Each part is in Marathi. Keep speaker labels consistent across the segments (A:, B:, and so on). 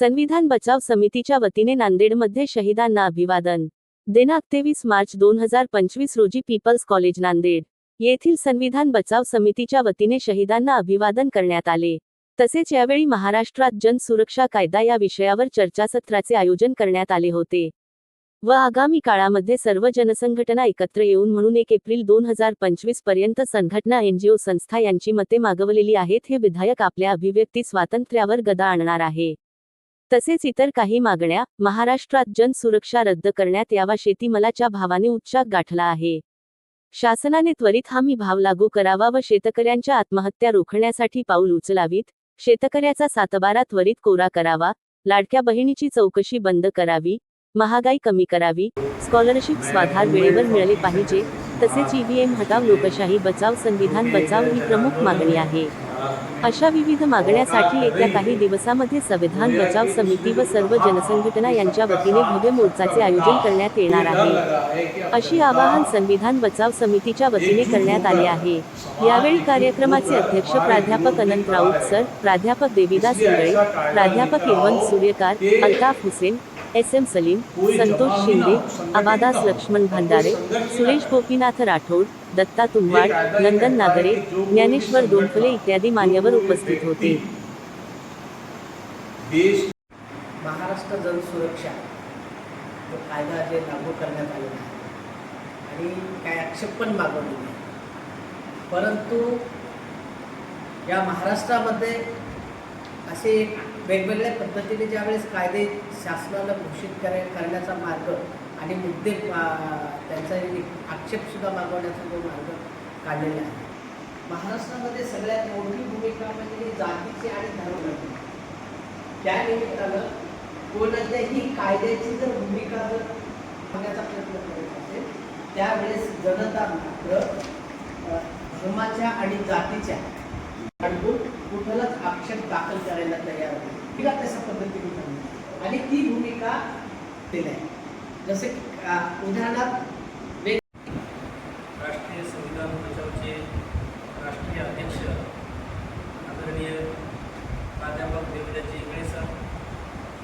A: संविधान बचाव समितीच्या वतीने नांदेडमध्ये शहीदांना अभिवादन. दिनांक तेवीस मार्च दोन हजार पंचवीस रोजी पीपल्स कॉलेज नांदेड येथील संविधान बचाव समितीच्या वतीने शहीदांना अभिवादन करण्यात आले. तसेच यावेळी महाराष्ट्रात जन सुरक्षा कायदा या विषयावर चर्चासत्राचे आयोजन करण्यात आले होते. व आगामी काळामध्ये सर्व जनसंघटना एकत्र येऊन म्हणून एक एप्रिल दोन हजार पंचवीसपर्यंत संघटना एनजीओ संस्था यांची मते मागवलेली आहेत हे विधायक आपल्या अभिव्यक्ती स्वातंत्र्यावर गदा आणणार आहे. तसेच इतर काही मागण्या महाराष्ट्रात जन सुरक्षा रद्द करण्यात यावा शेतीमालाच्या भावाने उच्चाक गाठला आहे. शासनाने त्वरित हमी भाव लागू करावा व शेतकऱ्यांच्या आत्महत्या रोखण्यासाठी पाऊल उचलावीत शेतकऱ्याचा सातबारा त्वरित कोरा करावा लाडक्या बहिणीची चौकशी बंद करावी महागाई कमी करावी स्कॉलरशिप स्वाधार वेळेवर मिळाले पाहिजे तसेच ईव्हीएम हटाव लोकशाही बचाव संविधान बचाव ही प्रमुख मागणी आहे. अशा विविध मागण्यासाठी येत्या काही दिवसामध्ये संविधान बचाव समिती व सर्व जनसंघटना यांच्या वतीने भव्य मोर्चाचे आयोजन करण्यात येणार आहे. अशी आवाहन संविधान बचाव समितीच्या वतीने करण्यात आले आहे. यावेळी कार्यक्रमाचे अध्यक्ष प्राध्यापक अनंत राऊत सर प्राध्यापक देविदास इंगळे प्राध्यापक यवंत सूर्यकार अल्ताफ हुसेन एस एम सलीम संतोष शिंदे अबादास लक्ष्मण भंडारे सुरेश गोपीनाथ राठोड दत्ता तुंबाड नंदन नागरे ज्ञानेश्वर दोनफले इत्यादी मान्यवर उपस्थित होते.
B: महाराष्ट्र जनसुरक्षा जो कायदा जे लागू करण्यात आलेला आहे. आणि काय आक्षेप पण मागवलेले आहे परंतु या महाराष्ट्रामध्ये असे वेगवेगळ्या पद्धतीने ज्यावेळेस कायदे शासनाला घोषित करे करण्याचा मार्ग आणि मुद्दे त्यांचा आक्षेपसुद्धा मागवण्याचा जो मार्ग काढलेला आहे. महाराष्ट्रामध्ये सगळ्यात मोठी भूमिका म्हणजे जातीची आणि धर्म त्या निमित्तानं कोणत्याही कायद्याची जर भूमिका जर बघण्याचा प्रयत्न करत असेल त्यावेळेस जनता मात्र धर्माच्या आणि जातीच्या कुठलाच दाखल करायला तयार होते. तिला तशा पद्धतीने आणि ती भूमिका दिली आहे. जसे उदाहरणार्थ
C: राष्ट्रीय संविधान बचावचे राष्ट्रीय अध्यक्ष आदरणीय प्राध्यापक देवदाजी इंगळे सर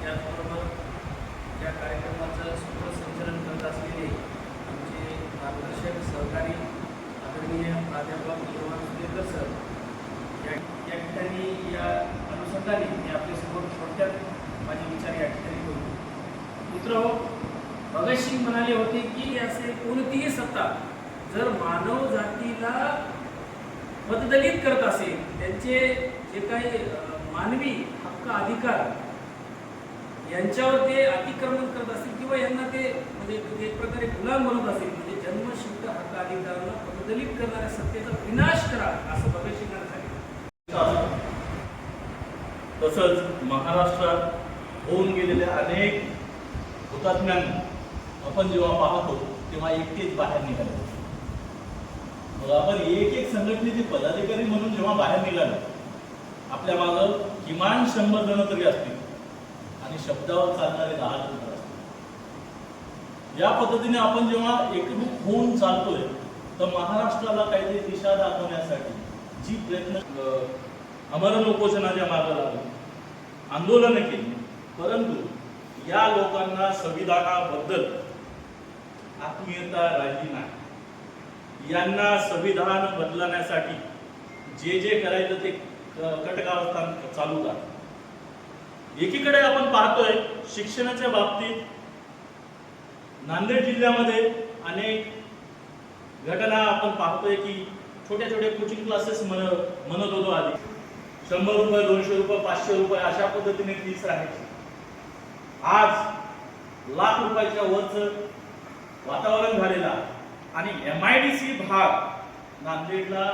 C: त्याचबरोबर या कार्यक्रमाचं सूत्रसंचलन करत असलेले आमचे मार्गदर्शक सहकारी आदरणीय प्राध्यापक निर्वाण सुरेकर सर या या ठिकाणी या अनुषंगाने मी आपल्यासमोर थोडक्यात माझे विचार या ठिकाणी करू मित्र हो, भगतसिंग म्हणाले होते की असे कोणतीही सत्ता जर मानव जातीला मतदलित करत असेल त्यांचे जे काही मानवी हक्क अधिकार यांच्यावर ते अतिक्रमण करत असतील किंवा यांना ते म्हणजे एक प्रकारे गुलाम बनवत असेल म्हणजे जन्मशुद्ध हक्क अधिकारांना पददलित करणाऱ्या सत्तेचा विनाश करा असं भगतसिंगांना सांगितलं.
D: तसंच महाराष्ट्रात होऊन गेलेल्या अनेक हुतात्म्यांना आपण जेव्हा पाहतो तेव्हा एकटेच बाहेर निघाले. मग आपण एक एक संघटनेचे पदाधिकारी म्हणून जेव्हा बाहेर निघालो आपल्या मागं किमान शंभर जण तरी असतील आणि शब्दावर चालणारे दहा जण असतील. या पद्धतीने आपण जेव्हा एकरूप होऊन चालतोय तर महाराष्ट्राला काहीतरी दिशा दाखवण्यासाठी जी प्रयत्न अमरण उपोषणाच्या मार्गाला लागली आंदोलनं केली. परंतु या लोकांना संविधानाबद्दल आत्मीयता राहिली नाही. यांना संविधान बदलण्यासाठी जे जे करायचं ते कटकावस्थान चालू का एकीकडे आपण पाहतोय शिक्षणाच्या बाबतीत नांदेड जिल्ह्यामध्ये अनेक घटना आपण पाहतोय की छोट्या छोट्या कोचिंग क्लासेस म्हण म्हणत होतो आधी. शंभर रुपये दोनशे रुपये पाचशे रुपये अशा पद्धतीने फीस राहायची. आज लाख रुपयाच्या वरच वातावरण झालेलं आणि एम आय डी सी भाग नांदेडला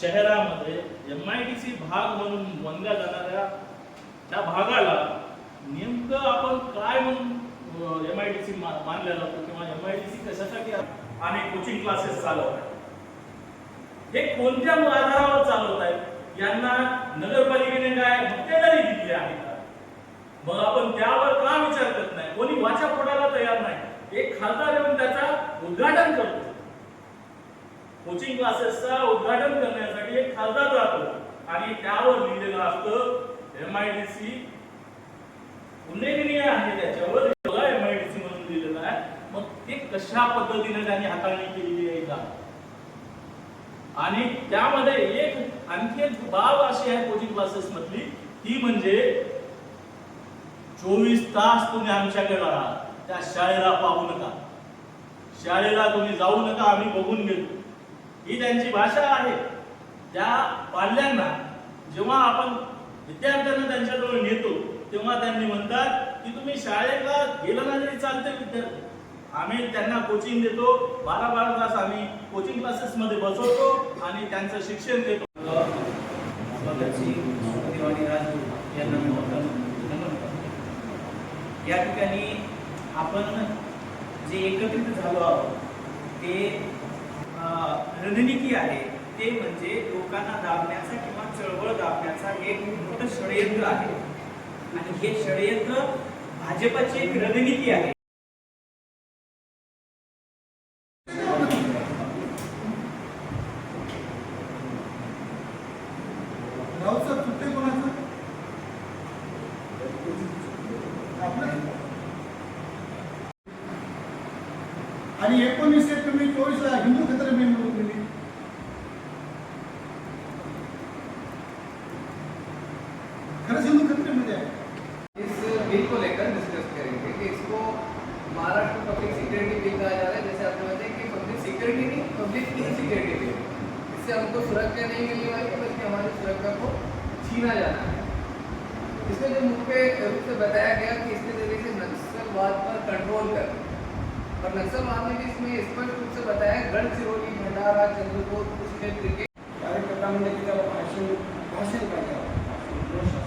D: शहरामध्ये एम आय डी सी भाग म्हणून बनल्या जाणाऱ्या त्या भागाला नेमकं आपण काय म्हणून एम आय डी सी मानल्या जातो किंवा एम आय डी सी कशासाठी आणि कोचिंग क्लासेस चालवत आहेत? हे कोणत्या आधारावर चालवत आहेत? यांना नगरपालिकेने काय मक्तेदारी दिली आहे मग आपण त्यावर का विचार करत नाही कोणी वाचा फोडायला तयार नाही एक खासदार येऊन त्याचा उद्घाटन करतो कोचिंग क्लासेसचा उद्घाटन करण्यासाठी एक खासदार जातो आणि त्यावर लिहिलेलं असतं एम आय डी सी उल्लेखनीय आहे त्याच्यावर बघा एम आय डी सी म्हणून दिलेलं आहे मग ते कशा पद्धतीने त्यांनी हाताळणी केलेली आहे का आणि त्यामध्ये एक आणखी एक आहे कोचिंग क्लासेस मधली. ती म्हणजे चोवीस तास तुम्ही आमच्याकडे राहा. त्या शाळेला पाहू नका. शाळेला तुम्ही जाऊ नका आम्ही बघून घेतो ही त्यांची भाषा आहे. त्या पाल्यांना जेव्हा आपण विद्यार्थ्यांना त्यांच्याजवळ नेतो तेव्हा त्यांनी म्हणतात की तुम्ही शाळेला गेलं ना तरी चालते विद्यार्थी. आम्ही त्यांना कोचिंग देतो. बारा बारा तास आम्ही कोचिंग क्लासेस मध्ये बसवतो आणि त्यांचं शिक्षण देतो.
E: भगतसिंग सुखदेव आणि राजगुरू यांना नमन या ठिकाणी आपण जे एकत्रित झालो आहोत ते अं, रणनीती आहे. ते म्हणजे लोकांना दाबण्याचा किंवा चळवळ दाबण्याचा एक मोठं षडयंत्र आहे. आणि हे षडयंत्र भाजपची एक रणनीती आहे.
F: आणि एकोणीसशे तुम्ही चोवीसला हिंदू क्षेत्र
G: और नक्सल मामले में इसमें स्पष्ट रूप से बताया गढ़चिरौली भंडारा चंद्रपुर उस क्षेत्र के
H: कार्यकर्ता म्हणजे की त्याला भाषण भाषण पाहिजे भाषण.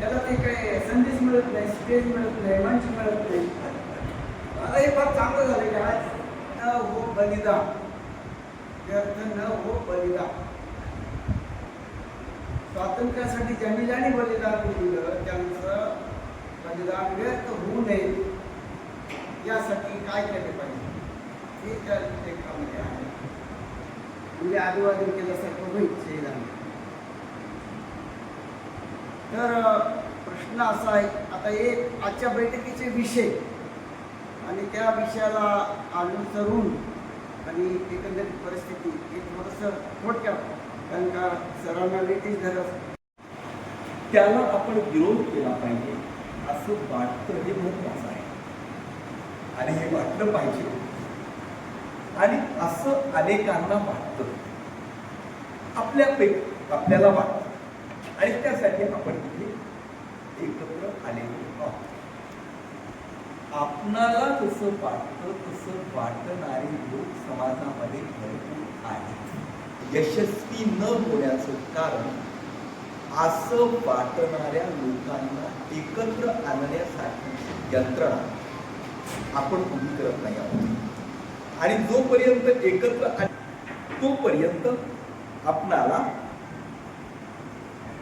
H: त्याला ते काही संदेश मिळत नाही स्टेज मिळत नाही मंच मिळत नाही। आता हे हो फार चांगलं झालं की आज न हो बलिदा व्यर्थ न हो बलिदा स्वातंत्र्यासाठी ज्यांनी ज्यांनी बलिदान दिलं त्यांचं बलिदान व्यर्थ होऊ नये. यासाठी काय केले पाहिजे? हे त्या लेखामध्ये आहे. म्हणजे अभिवादन केल्यासारखं होईल शहीदांना तर प्रश्न असा आहे आता एक आजच्या बैठकीचे विषय आणि त्या विषयाला अनुसरून आणि एकंदरीत परिस्थिती हे थोडंसं थोडक्यात कारण का सरांना लेटेस्ट झालं
I: त्याला आपण विरोध केला पाहिजे असं वाटतं हे महत्वाचं आणि हे वाटलं पाहिजे आणि असं अनेकांना वाटतं. आपल्यापैकी आपल्याला वाटतं. आणि त्यासाठी आपण तिथे एकत्र आलेलो आहोत. आपणाला जसं वाटतं तसं वाटणारे लोक समाजामध्ये भरपूर आहेत. यशस्वी न होण्याचं कारण असं वाटणाऱ्या लोकांना एकत्र आणण्यासाठी यंत्रणा आपण पूर्ण करत नाही आहोत. आणि जोपर्यंत एकत्र तोपर्यंत आपणाला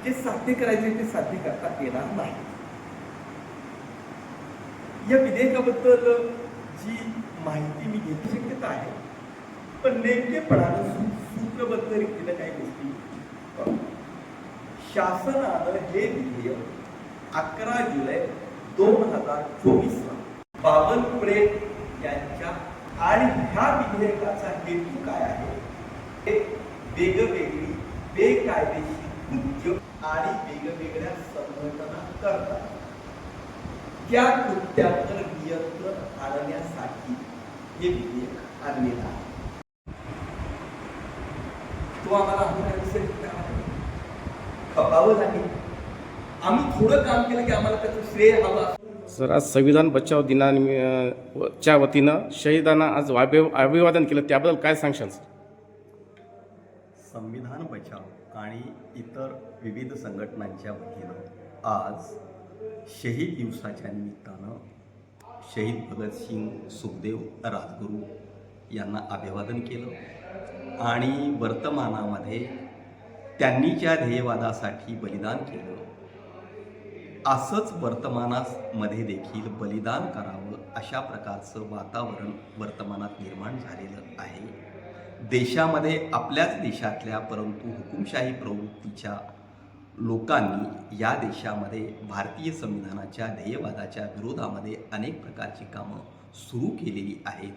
I: जे साध्य करायचे ते साध्य करता येणार नाही. या विधेयकाबद्दल जी माहिती मी घेऊ शक्यता आहे पण नेमकेपणानं सूत्रबद्ध रीतीनं काही गोष्टी शासनानं हे विधेयक अकरा जुलै दोन हजार चोवीसला बावनकुळे यांच्या आणि ह्या विधेयकाचा हेतू काय आहे? हे वेगवेगळी बेकायदेशीर कृत्य आणि वेगवेगळ्या संघटना करतात. त्या कृत्यावर नियंत्रण आणण्यासाठी हे विधेयक आणलेलं आहे. तो आम्हाला अभिमान दिसेल खपावं लागेल. आम्ही थोडं काम केलं की आम्हाला त्याचं श्रेय हवं
J: सर आज संविधान बचाव दिनानिमि च्या वतीनं शहीदांना आज अभि अभिवादन केलं. त्याबद्दल काय सांगशाल सर?
I: संविधान बचाव आणि इतर विविध संघटनांच्या वतीनं आज शहीद दिवसाच्या निमित्तानं शहीद भगतसिंग सुखदेव राजगुरू यांना अभिवादन केलं. आणि वर्तमानामध्ये त्यांनी ज्या ध्येयवादासाठी बलिदान केलं असंच वर्तमानामध्ये देखील बलिदान करावं अशा प्रकारचं वातावरण वर्तमानात निर्माण झालेलं आहे. देशामध्ये आपल्याच देशातल्या परंतु हुकुमशाही प्रवृत्तीच्या लोकांनी या देशामध्ये भारतीय संविधानाच्या ध्येयवादाच्या विरोधामध्ये अनेक प्रकारची कामं सुरू केलेली आहेत.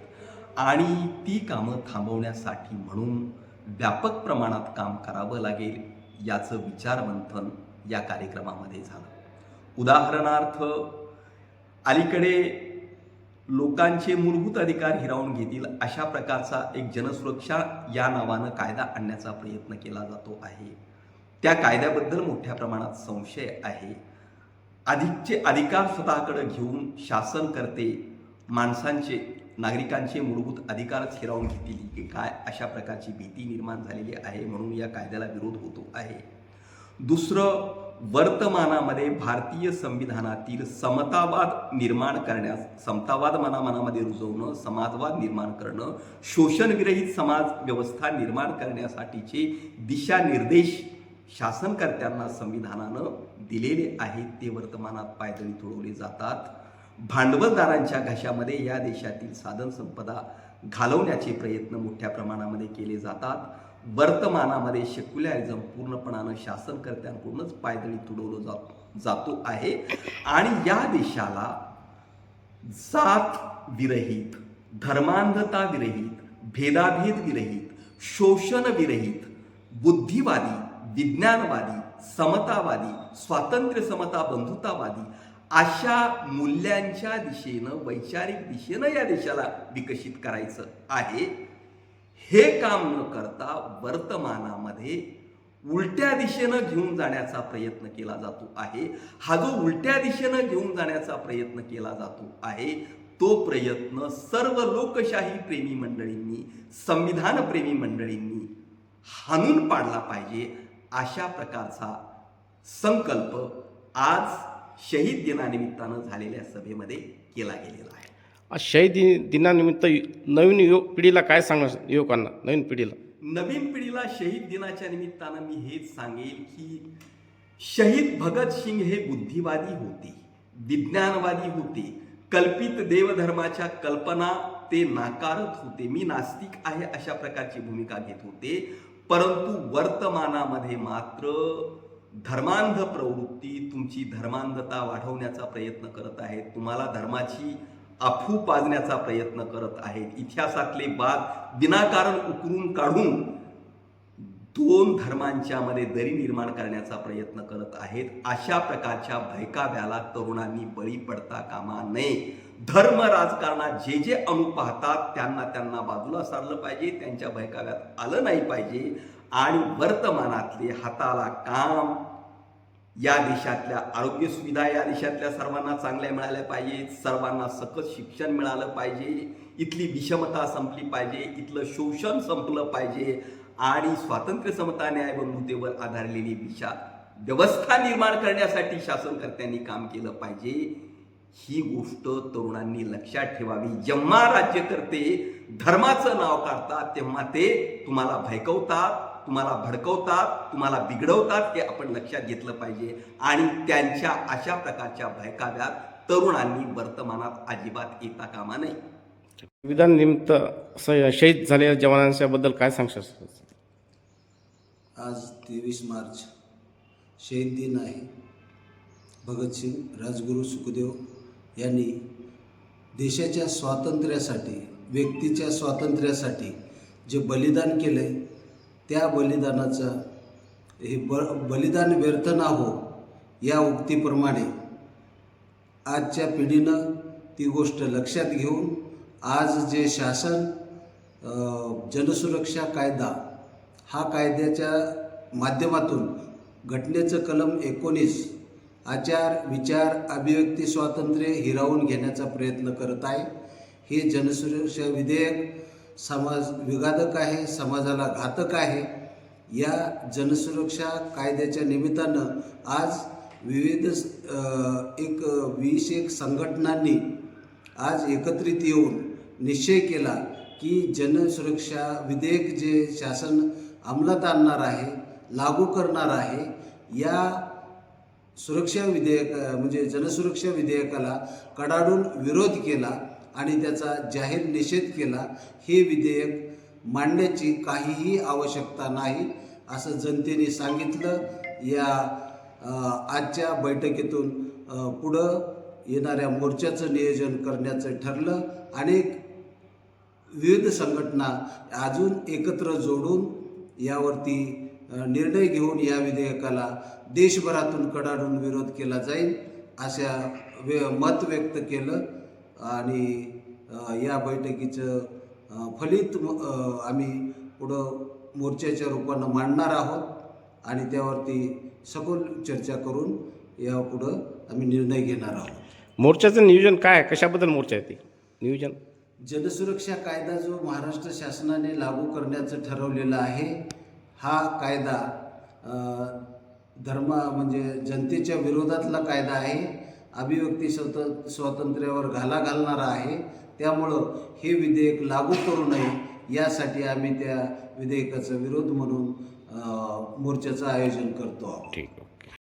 I: आणि ती कामं थांबवण्यासाठी म्हणून व्यापक प्रमाणात काम करावं लागेल याचं विचारमंथन या कार्यक्रमामध्ये झालं. उदाहरणार्थ अलीकडे लोकांचे मूलभूत अधिकार हिरावून घेतील अशा प्रकारचा एक जनसुरक्षा या नावानं कायदा आणण्याचा प्रयत्न केला जातो आहे. त्या कायद्याबद्दल मोठ्या प्रमाणात संशय आहे. अधिकचे अधिकार स्वतःकडे घेऊन शासन करते माणसांचे नागरिकांचे मूलभूत अधिकारच हिरावून घेतील की काय अशा प्रकारची भीती निर्माण झालेली आहे म्हणून या कायद्याला विरोध होतो आहे. दुसरं वर्तमानामध्ये भारतीय संविधानातील समतावाद निर्माण करण्यास समतावाद मनामनामध्ये रुजवणं समाजवाद निर्माण करणं शोषणविरहित समाज व्यवस्था निर्माण करण्यासाठीचे दिशानिर्देश शासनकर्त्यांना संविधानानं दिलेले आहेत. ते वर्तमानात पायदळी तुडवले जातात. भांडवलदारांच्या घशामध्ये या देशातील साधनसंपदा घालवण्याचे प्रयत्न मोठ्या प्रमाणामध्ये केले जातात. वर्तमानामध्ये सेक्युलॅरिझम पूर्णपणानं शासनकर्त्यांकडूनच पायदळी तुडवलं जात जातो आहे. आणि या देशाला जात विरहित धर्मांधता विरहित भेदाभेद विरहित शोषण विरहित बुद्धिवादी विज्ञानवादी समतावादी स्वातंत्र्य समता बंधुतावादी अशा मूल्यांच्या दिशेनं वैचारिक दिशेनं या देशाला विकसित करायचं आहे. हे काम न करता वर्तमानामध्ये उलट्या दिशेनं घेऊन जाण्याचा प्रयत्न केला जातो आहे. हा जो उलट्या दिशेनं घेऊन जाण्याचा प्रयत्न केला जातो आहे तो प्रयत्न सर्व लोकशाही प्रेमी मंडळींनी संविधान प्रेमी मंडळींनी हाणून पाडला पाहिजे अशा प्रकारचा संकल्प आज शहीद दिनानिमित्तानं झालेल्या सभेमध्ये केला गेलेला आहे.
J: शहीद दिन दिनानिमित्त नवीन युवक पिढीला काय सांगणार युवकांना नवीन पिढीला?
I: नवीन पिढीला शहीद दिनाच्या निमित्तानं मी हेच सांगेल की शहीद भगतसिंग हे बुद्धिवादी होते विज्ञानवादी होते कल्पित देवधर्माच्या कल्पना ते नाकारत होते. मी नास्तिक आहे अशा प्रकारची भूमिका घेत होते परंतु वर्तमानामध्ये मात्र धर्मांध प्रवृत्ती तुमची धर्मांधता वाढवण्याचा प्रयत्न करत आहेत. तुम्हाला धर्माची अफू पाजण्याचा प्रयत्न करत आहेत. इतिहासातले वाद विनाकारण उकरून काढून दोन धर्मांच्या मध्ये दरी निर्माण करण्याचा प्रयत्न करत आहेत. अशा प्रकारच्या भयकाव्याला तरुणांनी बळी पडता कामा नये. धर्म राजकारणात जे जे अणू पाहतात त्यांना त्यांना बाजूला सारलं पाहिजे त्यांच्या भयकाव्यात आलं नाही पाहिजे आणि वर्तमानातले हाताला काम या देशातल्या आरोग्य सुविधा या देशातल्या सर्वांना चांगल्या मिळाल्या पाहिजेत. सर्वांना सकस शिक्षण मिळालं पाहिजे. इथली विषमता संपली पाहिजे. इथलं शोषण संपलं पाहिजे. आणि स्वातंत्र्य समता न्याय बंधुतेवर आधारलेली दिशा व्यवस्था निर्माण करण्यासाठी शासनकर्त्यांनी काम केलं पाहिजे. ही गोष्ट तरुणांनी लक्षात ठेवावी. जेव्हा राज्यकर्ते धर्माचं नाव काढतात तेव्हा ते तुम्हाला भयकवतात. तुम्हाला भडकवतात तुम्हाला बिघडवतात हे आपण लक्षात घेतलं पाहिजे. आणि त्यांच्या अशा प्रकारच्या भयकाव्यात तरुणांनी वर्तमानात अजिबात येता कामा नये.
J: विधान निमित्त स- शहीद झालेल्या जवानांच्याबद्दल काय सांगशाल
K: आज तेवीस मार्च शहीद दिन आहे. भगतसिंग राजगुरू सुखदेव यांनी देशाच्या स्वातंत्र्यासाठी व्यक्तीच्या स्वातंत्र्यासाठी जे बलिदान केले त्या बलिदानाचं हे ब बलिदान व्यर्थ ना हो या उक्तीप्रमाणे आजच्या पिढीनं ती गोष्ट लक्षात घेऊन आज जे शासन जनसुरक्षा कायदा हा कायद्याच्या माध्यमातून घटनेचं कलम एकोणीस आचार विचार अभिव्यक्ती स्वातंत्र्य हिरावून घेण्याचा प्रयत्न करत आहे. हे जनसुरक्षा विधेयक समाज विघातक आहे समाजाला घातक आहे या जनसुरक्षा कायद्याच्या निमित्तानं आज विविध एक वीस एक संघटनांनी आज एकत्रित येऊन निश्चय केला की जनसुरक्षा विधेयक जे शासन अंमलात आणणार आहे लागू करणार आहे या सुरक्षा विधेयक म्हणजे जनसुरक्षा विधेयकाला कडाडून विरोध केला आणि त्याचा जाहीर निषेध केला हे विधेयक मांडण्याची काहीही आवश्यकता नाही असं जनतेने सांगितलं. या आजच्या बैठकीतून पुढं येणाऱ्या मोर्चाचं नियोजन करण्याचं ठरलं. अनेक विविध संघटना अजून एकत्र जोडून यावरती निर्णय घेऊन या विधेयकाला देशभरातून कडाडून विरोध केला जाईल अशा वे मत व्यक्त केलं. आणि या बैठकीचं फलित आम्ही पुढं मोर्चाच्या रूपानं मांडणार आहोत आणि त्यावरती सखोल चर्चा करून यापुढं आम्ही निर्णय घेणार आहोत.
J: मोर्चाचं नियोजन काय? कशाबद्दल मोर्चा आहे ते? नियोजन?
K: जनसुरक्षा कायदा जो महाराष्ट्र शासनाने लागू करण्याचं ठरवलेलं आहे हा कायदा धर्म म्हणजे जनतेच्या विरोधातला कायदा आहे. अभिव्यक्ती स्वत स्वातंत्र्यावर घाला घालणारा आहे. त्यामुळं हे विधेयक लागू करू नये. यासाठी आम्ही त्या विधेयकाचा विरोध म्हणून मोर्चाचं आयोजन करतो आहोत.
J: ठीक.